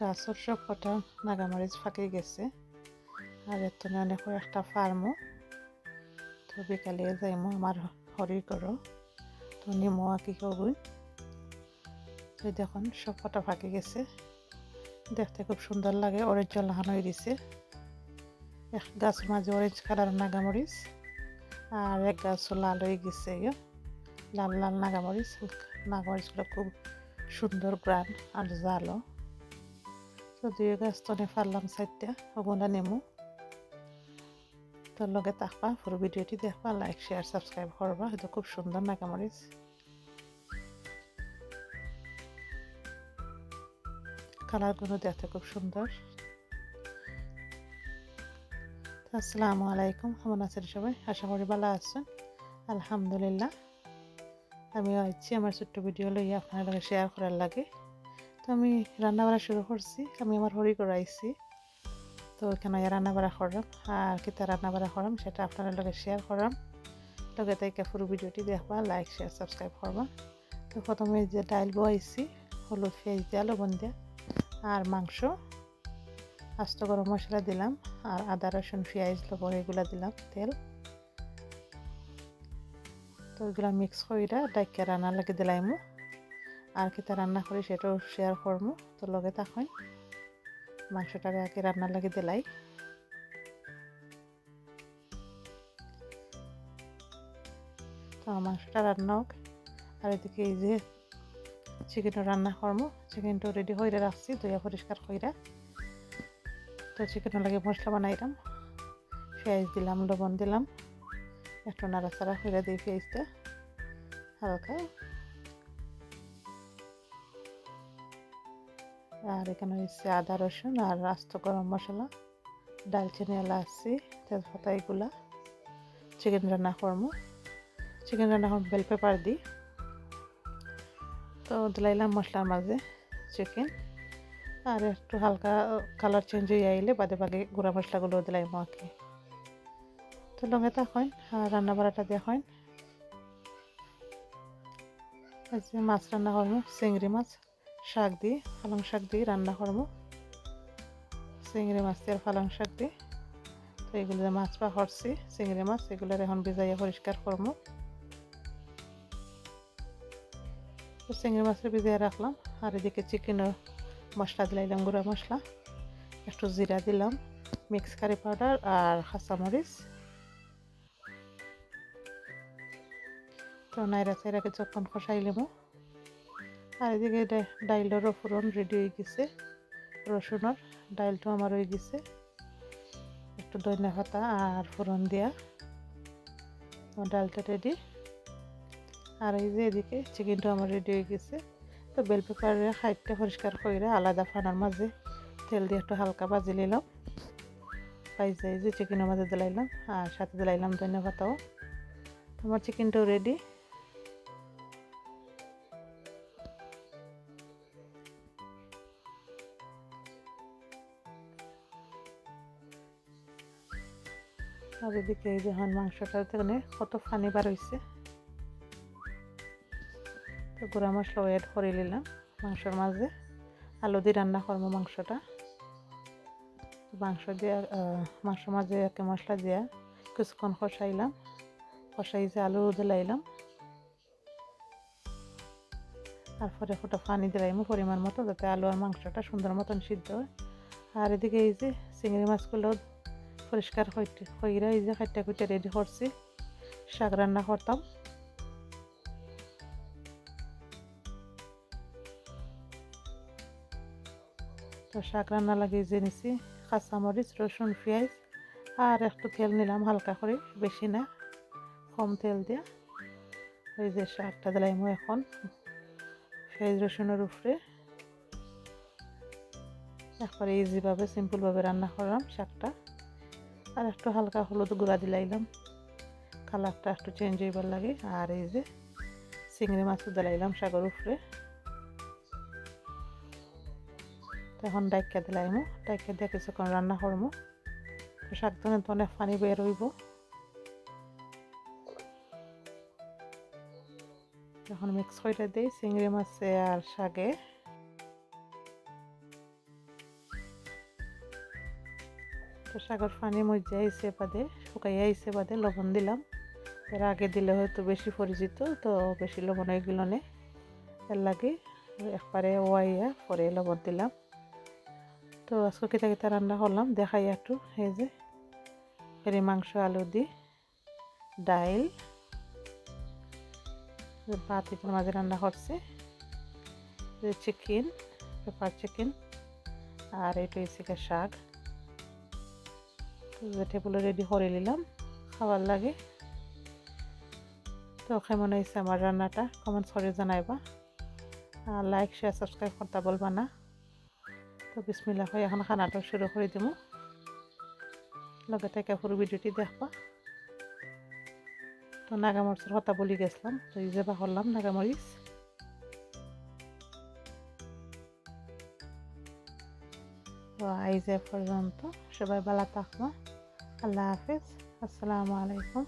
গাছের সব কটা নাগামরিচ ফাঁকে গেছে। আর এত অনেক একটা ফার্মও তো বিকালে যাইমো আমার হরি করো তো নিমো আঁকি কবুই তো দেখুন সব কটা ফাঁকে গেছে। দেখতে খুব সুন্দর লাগে অরেঞ্জ লাহানো হয়ে দিছে। এক গাছ মাঝে অরেঞ্জ কালার নাগামরিচ আর এক গাছ লাল হয়ে গেছে লাল লাল নাগামরিচ নাগামরিচগুলো খুব সুন্দর গ্রান আর জালো। তো দুই গাছ তনে ফারলাম চারটা ওগুলা নেমু। তোর লগে থাকবা, পুরো ভিডিওটি দেখবা লাইক শেয়ার সাবস্ক্রাইব করবা, এটা খুব সুন্দর নাগামরিচ কালারগুলো দেখতে খুব সুন্দর। আসসালামু আলাইকুম, কেমন আছেন সবাই? আশা করি ভালো আছেন। আলহামদুলিল্লাহ। আমি আইছি, আমার ছোট্ট ভিডিও লইয়া আপনার লগে শেয়ার করার লাগে। তো আমি রান্না বাড়া শুরু করছি। আমি আমার হরি করাইছি তো এখানে রান্না বাড়া করলাম আর কিতা রান্না বাড়া করলাম সেটা আপনার লগে শেয়ার করলাম লগে তাইকে পুরো ভিডিওটি দেখবা লাইক শেয়ার সাবস্ক্রাইব করবা। তো প্রথমে যে ডাইল বয়াইছি হলুদ, পেঁয়াজ দিয়া, লবণ দিয়া, আর মাংস। আস্ত গরম মশলা দিলাম, আর আদা, রসুন, পেঁয়াজ, লবণ এগুলো দিলাম, তেল। তো এগুলো মিক্স করে ডাইকে রান্না লাগে দিলাইমু। আর কিতা রান্না করি সেটাও শেয়ার করব তো লগে তখন মাংসটাকে আগে রান্না লাগে দিলাই। তো মাংসটা রান্না হোক। আর এদিকে এই যে চিকেনটা রান্না করব চিকেনটা রেডি হয়ে রাখছি ধুয়া পরিষ্কার করে তো চিকেনের লাগে মশলা বানাইলাম। পেঁয়াজ দিলাম, লবণ দিলাম। একটু নাড়াচাড়া করে দিই পেঁয়াজটা। হালকা। আর এখানে হচ্ছে আদা রসুন আর আস্ত গরম মশলা, ডালচিনি, এলাচি, তেজপাতা, এগুলা। চিকেন রান্না করব। চিকেন রান্না করব বেল পেপার দিই তো দিলাইলাম মশলার মাঝে চিকেন আর একটু হালকা কালার চেঞ্জ হয়ে আইলে বাদে বাদে গুঁড়া মশলাগুলো দিলাইম মাকে তো তো লগে হয় আর রান্না বাড়াটা দেওয়া হয়। মাছ রান্না করব, চিংড়ি মাছ। শাক দিয়ে পালং শাক দিয়ে রান্না করব। চিংড়ি মাছ দিয়ে পালং শাক দিয়ে তো এগুলো মাছ পা করছি চিংড়ি মাছ, এগুলোর এখন ভিজাইয়া পরিষ্কার করব। তো চিংড়ি মাছের ভিজিয়ে রাখলাম। আর এদিকে চিকেনের মশলা দিলাইলাম, গুঁড়া মশলা। একটু জিরা দিলাম, মিক্স কারি পাউডার আর কাঁচামরিচ তো নাইরা চাইরা কিছুক্ষণ কষাই লিমো আর এদিকে ডাইলেরও ফোড়ন রেডি হয়ে গেছে। রসুনের ডাইলটাও আমার হয়ে গেছে। একটু ধনিয়া পাতা আর ফোড়ন দিয়া ডালটা রেডি আর এই যে এদিকে চিকেনটা আমার রেডি হয়ে গেছে। তো বেল পেপারের হাইটটা পরিষ্কার করে আলাদা ফানার মাঝে তেল দিয়ে একটু হালকা বাজি নিলাম। পাইছে এই যে চিকেনের মাঝে দিলাইলাম আর সাথে দিলাইলাম ধনিয়া পাতাও। আমার চিকেনটাও রেডি আর এদিকে এই হন মাংসটা থেকে কত ফানি বার হয়েছে তো গুঁড়া মশলা অ্যাড করে নিলাম মাংসর মাঝে। আলু দিয়ে রান্না করব মাংসটা। মাংস দিয়ে মাংসর মাঝে একে মশলা দিয়া কিছুক্ষণ কষাইলাম। কষাই যে আলু দিলাইলাম তারপরে ফোটা পানি দিলাইমো পরিমাণ মতো যাতে আলু আর মাংসটা সুন্দর মতন সিদ্ধ হয়। আর এদিকে এই যে চিংড়ি মাছগুলো পরিষ্কার হইরা এই যে খাইটা খুঁটে রেডি করছি, শাক রান্না করতাম। তো শাক রান্না লাগিয়ে যে নিছি, কাঁচামরিচ, রসুন, পেঁয়াজ, আর একটু তেল নিলাম হালকা করে, বেশি না, কম তেল দিয়া। ওই যে শাকটা দিলাম এখন, পেঁয়াজ, রসুনের উপরে। একবারে ইজিভাবে সিম্পলভাবে রান্না করলাম শাকটা। আর একটু হালকা হলুদ গুঁড়া দিলাইলাম কালারটা একটু চেঞ্জ হইবার লাগে। আর এই যে চিংড়ি মাছও দিলাইলাম শাকের উপরে। এখন ডাইকা দিলাইমো ডাইকা দিয়ে কিছুক্ষণ রান্না করব শাক তো অনেক পানি বের হইব। এখন মিক্স করে দিই চিংড়ি মাছে আর শাকে। শাকের পানি মধ্যে আইসে বাদে, শুকাইয়া আইসে বাদে লবণ দিলাম। এর আগে দিলে হয়তো বেশি পরিচিত, তো বেশি লবণ হয়ে গেল নে। এর লাগে একবারে ওয়াইয়া পরে লবণ দিলাম। তো আজকে কেতা কেতা রান্না করলাম, দেখাই একটু। এই যে ফেরি মাংস, আলু দি, ডাইল, ভাত এটার মাঝে রান্না করছে। চিকেন পেপার চিকেন আর এটা হচ্ছে শাক। ভেজিটেবল রেডি করে নিলাম খাবার লাগে। তো কেমন হয়েছে আমার রান্নাটা? কমেন্টস করে জানাইবা। লাইক শেয়ার সাবস্ক্রাইব করতে বলবা না। তো বিসমিল্লা হয় এখন খানাটা শুরু করে দিব লগে থেকে পুরো ভিডিওটি দেখবা। তো নাগামরিচের কথা বলি গেছিলাম, তো এই বা করলাম নাগামরিচ। তো আইজ এ পর্যন্ত সবাই ভালো থাকব আল্লাহ হাফিজ। আসসালামু আলাইকুম।